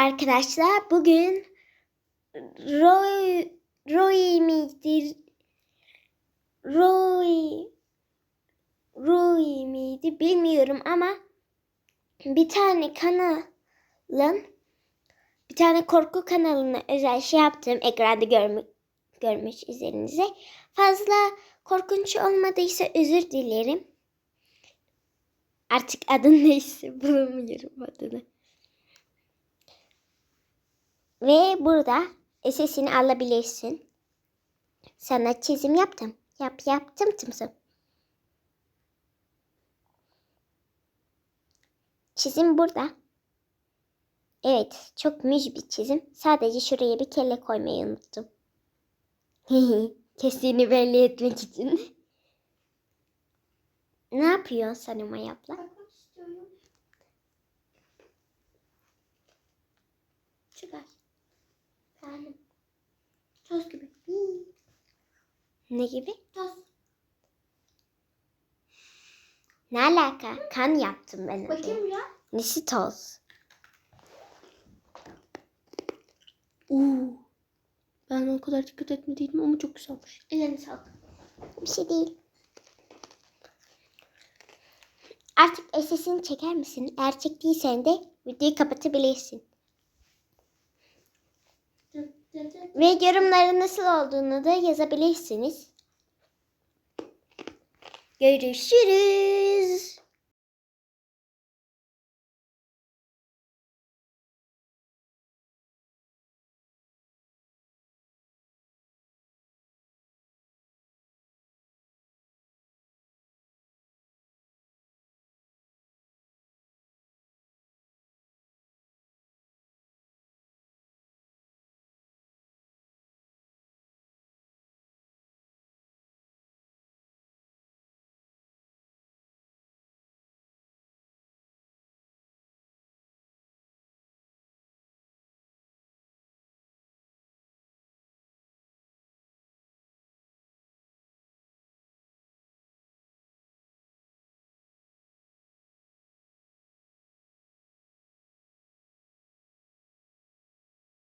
Arkadaşlar bugün Roy Roy miydi? Roy Roy miydi bilmiyorum ama bir tane kanalın bir tane korku kanalına özel şey yaptım. Ekranda görmüş, görmüş üzerinize. Fazla korkunç olmadıysa özür dilerim. Artık adın neyse bulamıyorum adını. Ve burada sesini alabilirsin. Sana çizim yaptım. Yap yaptım tımsım. Çizim burada. Evet, çok müj bir çizim. Sadece şuraya bir kelle koymayı unuttum. Kestiğini belli etmek için. ne abla? Bakmak istiyorum. Çıkar. Karnım. Toz gibi. Hmm, Ne gibi? Toz. Ne alaka? Kan yaptım ben. Bakayım ya. Nesi toz? Oo. Ben o kadar dikkat etmediydim ama çok güzelmiş. Ellerine sağlık. Bir şey değil. Artık sesini çeker misin? Eğer çektiysen de videoyu kapatabilirsin. Ve yorumları nasıl olduğunu da yazabilirsiniz. Görüşürüz.